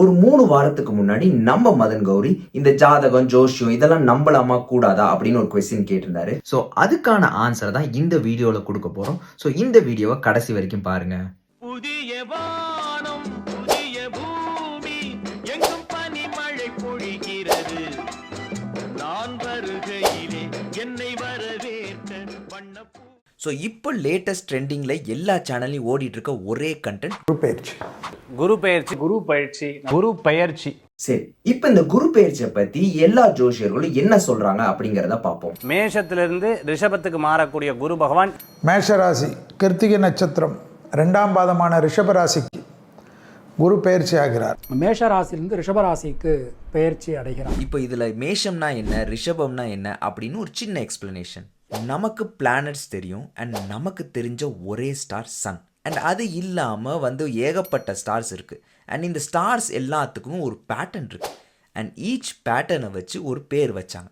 ஒரு மூணு வாரத்துக்கு முன்னாடி நம்ம மதன் கௌரி இந்த ஜாதகம் ஜோஷியம் இதெல்லாம் நம்பலாமா கூடாதா அப்படின்னு ஒரு கொஸ்டின் கேட்டிருந்தாரு. ஸோ அதுக்கான ஆன்சர் தான் இந்த வீடியோவில் கொடுக்க போறோம். ஸோ இந்த வீடியோவை கடைசி வரைக்கும் பாருங்க. புதிய வானம் புதிய பூமி எங்கும் பனிமழை பொழிகிறது. நான் வருகையிலே என்னை வரவேற்க வண்ண ஸோ இப்போ லேட்டஸ்ட் ட்ரெண்டிங்ல எல்லா சேனல்லையும் ஓடிட்டு இருக்க ஒரே கண்டென்ட் பயிற்சி குரு பயிற்சி குரு பயிற்சி. குரு பயிற்சி சரி இப்போ இந்த குரு பெயர்ச்சியை பத்தி எல்லா ஜோஷியர்களும் என்ன சொல்றாங்க அப்படிங்கிறத பார்ப்போம். மேஷத்திலிருந்து ரிஷபத்துக்கு மாறக்கூடிய குரு பகவான். மேஷராசி கிருத்திகை நட்சத்திரம் ரெண்டாம் பாதமான ரிஷபராசிக்கு குரு பயிற்சி ஆகிறார். மேஷ ராசியிலிருந்து ரிஷப ராசிக்கு பெயர்ச்சி அடைகிறார். இப்போ இதில் மேஷம்னா என்ன ரிஷபம்னா என்ன அப்படின்னு ஒரு சின்ன எக்ஸ்பிளனேஷன் நமக்கு பிளானட்ஸ் தெரியும் அண்ட் நமக்கு தெரிஞ்ச ஒரே ஸ்டார் சன் அண்ட் அது இல்லாமல் வந்து ஏகப்பட்ட ஸ்டார்ஸ் இருக்குது அண்ட் இந்த ஸ்டார்ஸ் எல்லாத்துக்கும் ஒரு பேட்டர்ன் இருக்குது அண்ட் ஈச் பேட்டர்னை வச்சு ஒரு பேர் வச்சாங்க.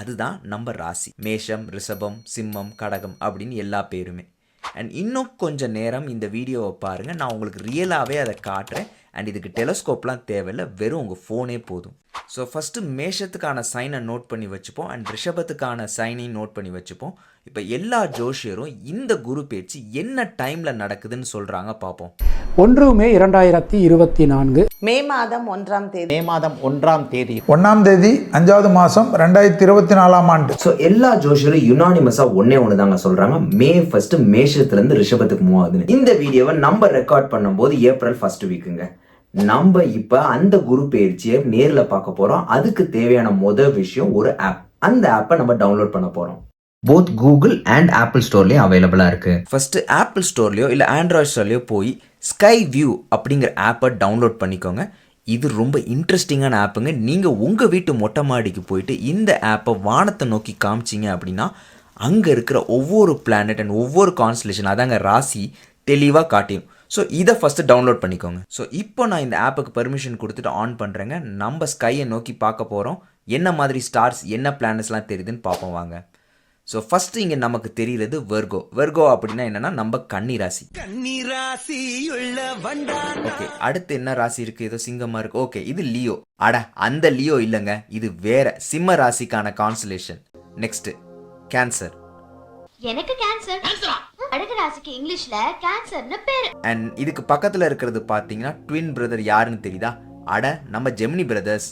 அதுதான் நம்ம ராசி. மேஷம் ரிஷபம் சிம்மம் கடகம் அப்படின்னு எல்லா பேருமே. அண்ட் இன்னும் கொஞ்சம் நேரம் இந்த வீடியோவை பாருங்கள் நான் உங்களுக்கு ரியலாகவே அதை காட்டுறேன். அண்ட் இதுக்கு டெலஸ்கோப்லாம் தேவையில்லை வெறும் உங்கள் ஃபோனே போதும். ஸோ ஃபஸ்ட்டு மேஷத்துக்கான சைனை நோட் பண்ணி வச்சுப்போம். அண்ட் ரிஷபத்துக்கான சைனையும் நோட் பண்ணி வச்சுப்போம். இப்போ எல்லா ஜோஷியரும் இந்த குரு பேச்சு என்ன டைமில் நடக்குதுன்னு சொல்கிறாங்க பார்ப்போம். ஒன்று மே இரண்டாயிரத்தி இருபத்தி நான்கு. மே மாதம் ஒன்றாம் தேதி. மே மாதம் ஒன்றாம் தேதி. ஒன்றாம் தேதி அஞ்சாவது மாதம் ரெண்டாயிரத்தி இருபத்தி நாலாம் ஆண்டு. ஸோ எல்லா ஜோஷியரும் யுனானிமஸாக ஒன்றே ஒன்று தாங்க சொல்கிறாங்க மே ஃபஸ்ட்டு மேஷத்துலேருந்து ரிஷபத்துக்கு மூவ் ஆகுதுன்னு. இந்த வீடியோவை நம்ம ரெக்கார்ட் பண்ணும்போது ஏப்ரல் ஃபர்ஸ்ட் வீக்குங்க நம்ம இப்போ அந்த குரு பயிற்சியை நேரில் பார்க்க போகிறோம் அதுக்கு தேவையான முதல் விஷயம் ஒரு ஆப் அந்த ஆப்பை நம்ம டவுன்லோட் பண்ண போகிறோம் போத் கூகுள் அண்ட் ஆப்பிள் ஸ்டோர்லேயும் அவைலபிளாக இருக்குது ஃபஸ்ட்டு ஆப்பிள் ஸ்டோர்லையோ இல்லை ஆண்ட்ராய்ட் ஸ்டோர்லேயோ போய் ஸ்கை வியூ அப்படிங்கிற ஆப்பை டவுன்லோட் பண்ணிக்கோங்க. இது ரொம்ப இன்ட்ரெஸ்டிங்கான ஆப்புங்க நீங்கள் உங்கள் வீட்டு மொட்டை மாடிக்கு போயிட்டு இந்த ஆப்பை வானத்தை நோக்கி காமிச்சிங்க அப்படின்னா அங்கே இருக்கிற ஒவ்வொரு பிளானட் அண்ட் ஒவ்வொரு கான்ஸ்டலேஷன் அதாங்க ராசி தெளிவாக காட்டியும் ஸோ இதை ஃபஸ்ட்டு டவுன்லோட் பண்ணிக்கோங்க. ஸோ இப்போ நான் இந்த ஆப்புக்கு பெர்மிஷன் கொடுத்துட்டு ஆன் பண்ணுறேங்க நம்ம ஸ்கையை நோக்கி பார்க்க போகிறோம் என்ன மாதிரி ஸ்டார்ஸ் என்ன பிளானட்ஸ்லாம் தெரியுதுன்னு பார்ப்போம் வாங்க. ஸோ ஃபஸ்ட்டு இங்கே நமக்கு தெரிகிறது வெர்கோ வெர்கோ அப்படின்னா என்னன்னா நம்ம கன்னி ராசி ஓகே அடுத்து என்ன ராசி இருக்கு? ஏதோ சிங்கமா இருக்கு. ஓகே இது லியோ. அட அந்த லியோ இல்லைங்க. இது வேற சிம்ம ராசிக்கான கான்சலேஷன் நெக்ஸ்ட் கேன்சர் எனக்கு கேன்சர் அழகு ராசிக்கு இங்கிலீஷ்ல கேன்சர்னு பேரு. அண்ட் இதுக்கு பக்கத்தில் இருக்கிறது பார்த்தீங்கன்னா ட்வின் பிரதர் யாருன்னு தெரியுதா? அட நம்ம ஜெமினி பிரதர்ஸ்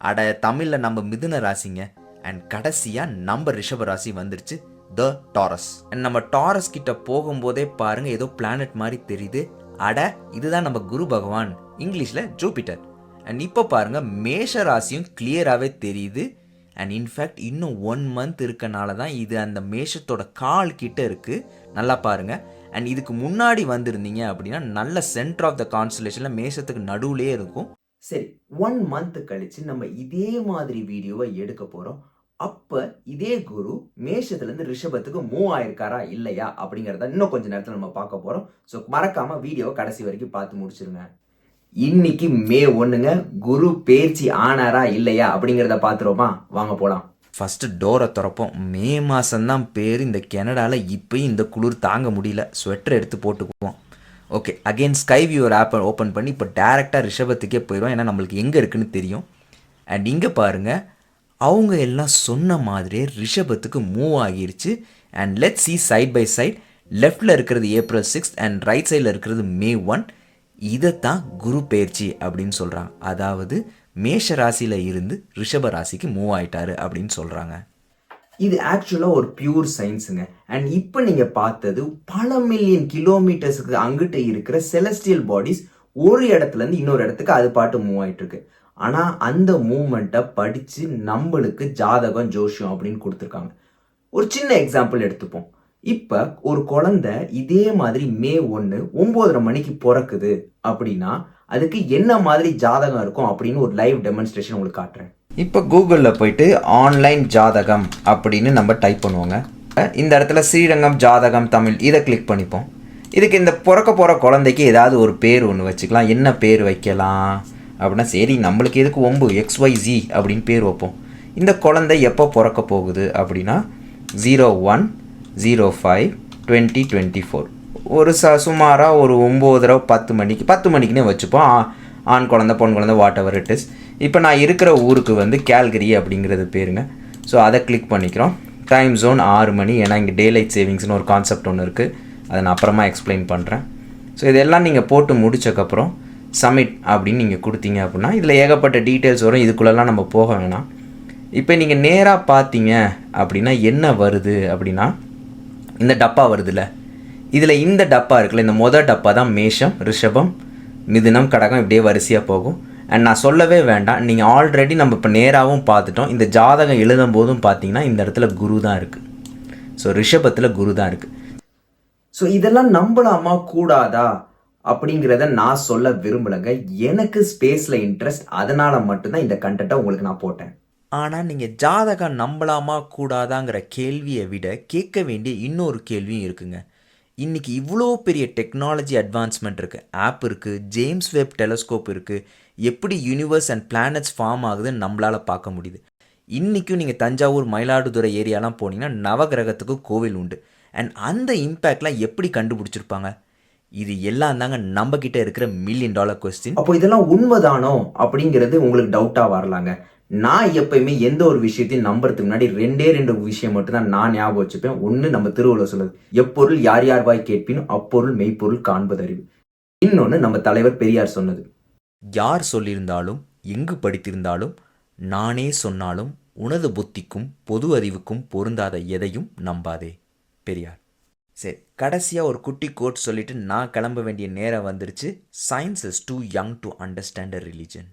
அட தமிழில் நம்ம மிதுன ராசிங்க. அண்ட் கடைசியாக நம்ம ரிஷப ராசி வந்துருச்சு த டாரஸ் அண்ட் நம்ம டாரஸ் கிட்ட போகும்போதே பாருங்க ஏதோ பிளானட் மாதிரி தெரியுது. அட இதுதான் நம்ம குரு பகவான் இங்கிலீஷில் ஜூபிட்டர் அண்ட் இப்போ பாருங்க மேஷ ராசியும் கிளியராகவே தெரியுது. அண்ட் இன்ஃபேக்ட் இன்னும் ஒன் மந்த் இருக்கனால தான் இது அந்த மேஷத்தோட கால் கிட்ட இருக்குது நல்லா பாருங்க. அண்ட் இதுக்கு முன்னாடி வந்திருந்தீங்க அப்படின்னா நல்ல சென்டர் ஆஃப் த கான்ஸ்டலேஷனில் மேஷத்துக்கு நடுவுலே இருக்கும். சரி ஒன் மந்த் கழித்து நம்ம இதே மாதிரி வீடியோவை எடுக்க போகிறோம் அப்போ இதே குரு மேஷத்துலேருந்து ரிஷபத்துக்கு மூவ் ஆயிருக்காரா இல்லையா அப்படிங்கிறத இன்னும் கொஞ்சம் நேரத்தில் நம்ம பார்க்க போகிறோம் ஸோ மறக்காமல் வீடியோவை கடைசி வரைக்கும் பார்த்து முடிச்சிருங்க. இன்னைக்கு மே ஒன்றுங்க குரு பேர்ச்சி ஆனாரா இல்லையா அப்படிங்கிறத பார்த்துருவோமா? வாங்க போகலாம் ஃபஸ்ட்டு டோரை திறப்போம். மே மாதம்தான் பேர். இந்த கெனடாவில் இப்போயும் இந்த குளிர் தாங்க முடியல. ஸ்வெட்டர் எடுத்து போட்டுக்குவோம். ஓகே அகைன் ஸ்கை வியூவர் ஆப்பை ஓப்பன் பண்ணி இப்போ டேரெக்டாக ரிஷபத்துக்கே போயிடும் ஏன்னா நம்மளுக்கு எங்கே இருக்குன்னு தெரியும். அண்ட் இங்கே பாருங்கள் அவங்க எல்லாம் சொன்ன மாதிரியே ரிஷபத்துக்கு மூவ் ஆகிருச்சு. And let see side by side லெஃப்டில் இருக்கிறது ஏப்ரல் சிக்ஸ் அண்ட் ரைட் சைடில் இருக்கிறது மே ஒன் இதைத்தான் குரு பெயர்ச்சி அப்படின்னு சொல்கிறாங்க அதாவது மேஷ ராசியில் இருந்து ரிஷப ராசிக்கு மூவ் ஆயிட்டாரு அப்படின்னு சொல்கிறாங்க இது ஆக்சுவலாக ஒரு பியூர் சயின்ஸுங்க அண்ட் இப்போ நீங்கள் பார்த்தது பல மில்லியன் கிலோமீட்டர்ஸுக்கு அங்கிட்ட இருக்கிற செலஸ்டியல் பாடிஸ் ஒரு இடத்துல இருந்து இன்னொரு இடத்துக்கு அது பாட்டு மூவ் ஆயிட்டு இருக்கு. ஆனால் அந்த மூமெண்ட்டை படித்து நம்மளுக்கு ஜாதகம் ஜோஷியம் அப்படின்னு கொடுத்துருக்காங்க. ஒரு சின்ன எக்ஸாம்பிள் எடுத்துப்போம். இப்போ ஒரு குழந்தை இதே மாதிரி மே ஒன்று ஒம்போதரை மணிக்கு பிறக்குது அப்படின்னா அதுக்கு என்ன மாதிரி ஜாதகம் இருக்கும் அப்படின்னு ஒரு லைவ் டெமான்ஸ்ட்ரேஷன் உங்களுக்கு காட்டுறேன். இப்போ கூகுளில் போயிட்டு ஆன்லைன் ஜாதகம் அப்படின்னு நம்ம டைப் பண்ணுவோங்க. இந்த இடத்துல ஸ்ரீரங்கம் ஜாதகம் தமிழ் இதை கிளிக் பண்ணிப்போம். இதுக்கு இந்த பிறக்க போகிற குழந்தைக்கு ஏதாவது ஒரு பேர் ஒன்று வச்சுக்கலாம். என்ன பேர் வைக்கலாம்? அப்படின்னா சரி நம்மளுக்கு எதுக்கு ஒம்பு? எக்ஸ் ஒய் ஜி அப்படின்னு பேர் வைப்போம். இந்த குழந்தை எப்போ பிறக்க போகுது அப்படின்னா zero one zero five twenty twenty four ஒரு ச சுமாராக ஒரு ஒம்போதரை பத்து மணிக்கு பத்து மணிக்குன்னே வச்சுப்போம். ஆண் குழந்த பொன் குழந்த வாட் எவர் இட் இஸ் இப்போ நான் இருக்கிற ஊருக்கு வந்து கேல்கரி அப்படிங்கிறது பேருங்க. ஸோ அதை கிளிக் பண்ணிக்கிறோம். டைம் ஜோன் ஆறு மணி. ஏன்னா இங்கே டேலைட் சேவிங்ஸ்னு ஒரு கான்செப்ட் ஒன்று இருக்குது அதை நான் அப்புறமா எக்ஸ்பிளைன் பண்ணுறேன் ஸோ இதெல்லாம் நீங்கள் போட்டு முடிச்சக்கப்புறம் சமிட் அப்படின்னு நீங்கள் கொடுத்தீங்க அப்படின்னா இதில் ஏகப்பட்ட டீட்டெயில்ஸ் வரும். இதுக்குள்ளெல்லாம் நம்ம போக வேணாம். இப்போ நீங்கள் நேராக பார்த்தீங்க அப்படின்னா என்ன வருது அப்படின்னா இந்த டப்பா வருதுல்ல. இதில் இந்த டப்பா இருக்குல்ல இந்த மொதல் டப்பா தான் மேஷம் ரிஷபம் மிதுனம் கடகம் இப்படியே வரிசையாக போகும். அண்ட் நான் சொல்லவே வேண்டாம். நீங்கள் ஆல்ரெடி நம்ம இப்போ நேராகவும் பார்த்துட்டோம். இந்த ஜாதகம் எழுதும் போதும் பார்த்தீங்கன்னா இந்த இடத்துல குரு தான் இருக்குது ஸோ ரிஷபத்தில் குரு தான் இருக்குது ஸோ இதெல்லாம் நம்பலாமா? கூடாதா? அப்படிங்கிறத நான் சொல்ல விரும்பலைங்க. எனக்கு ஸ்பேஸில் இன்ட்ரெஸ்ட் அதனால் மட்டும்தான் இந்த கண்டென்ட்டை உங்களுக்கு நான் போட்டேன். ஆனால் நீங்கள் ஜாதகம் நம்பலாமா? கூடாதாங்கிற கேள்வியை விட கேட்க வேண்டிய இன்னொரு கேள்வியும் இருக்குங்க. இன்றைக்கி இவ்வளோ பெரிய டெக்னாலஜி அட்வான்ஸ்மெண்ட் இருக்குது ஆப் இருக்குது ஜேம்ஸ் வெப் டெலஸ்கோப் இருக்குது எப்படி யூனிவர்ஸ் அண்ட் பிளானட்ஸ் ஃபார்ம் ஆகுதுன்னு நம்மளால் பார்க்க முடியுது. இன்றைக்கும் நீங்கள் தஞ்சாவூர் மயிலாடுதுறை ஏரியாலாம் போனீங்கன்னா நவகிரகத்துக்கு கோவில் உண்டு. அண்ட் அந்த இம்பேக்ட்லாம் எப்படி கண்டுபிடிச்சிருப்பாங்க? இது எல்லாம் தாங்க நம்ம கிட்ட இருக்கிற மில்லியன் டாலர் கொஸ்டின் அப்போ இதெல்லாம் உண்மைதானோ அப்படிங்கிறது உங்களுக்கு டவுட்டாக வரலாங்க. நான் எப்பயுமே எந்த ஒரு விஷயத்தையும் நம்புறதுக்கு முன்னாடி ரெண்டே ரெண்டு விஷயம் மட்டும் தான் நான் ஞாபகம் வச்சுப்பேன். ஒன்று நம்ம திருவள்ளுவர் சொல்லுது எப்பொருள் யார் யார் வாய் கேட்பினும் அப்பொருள் மெய்ப்பொருள் காண்பது அறிவு இன்னொன்று நம்ம தலைவர் பெரியார் சொன்னது யார் சொல்லியிருந்தாலும் எங்கு படித்திருந்தாலும் நானே சொன்னாலும் உனது புத்திக்கும் பொது அறிவுக்கும் பொருந்தாத எதையும் நம்பாதே. பெரியார். சரி கடைசியாக ஒரு குட்டி கோட் சொல்லிட்டு நான் கிளம்ப வேண்டிய நேரம் வந்துருச்சு. Science is too young to understand a religion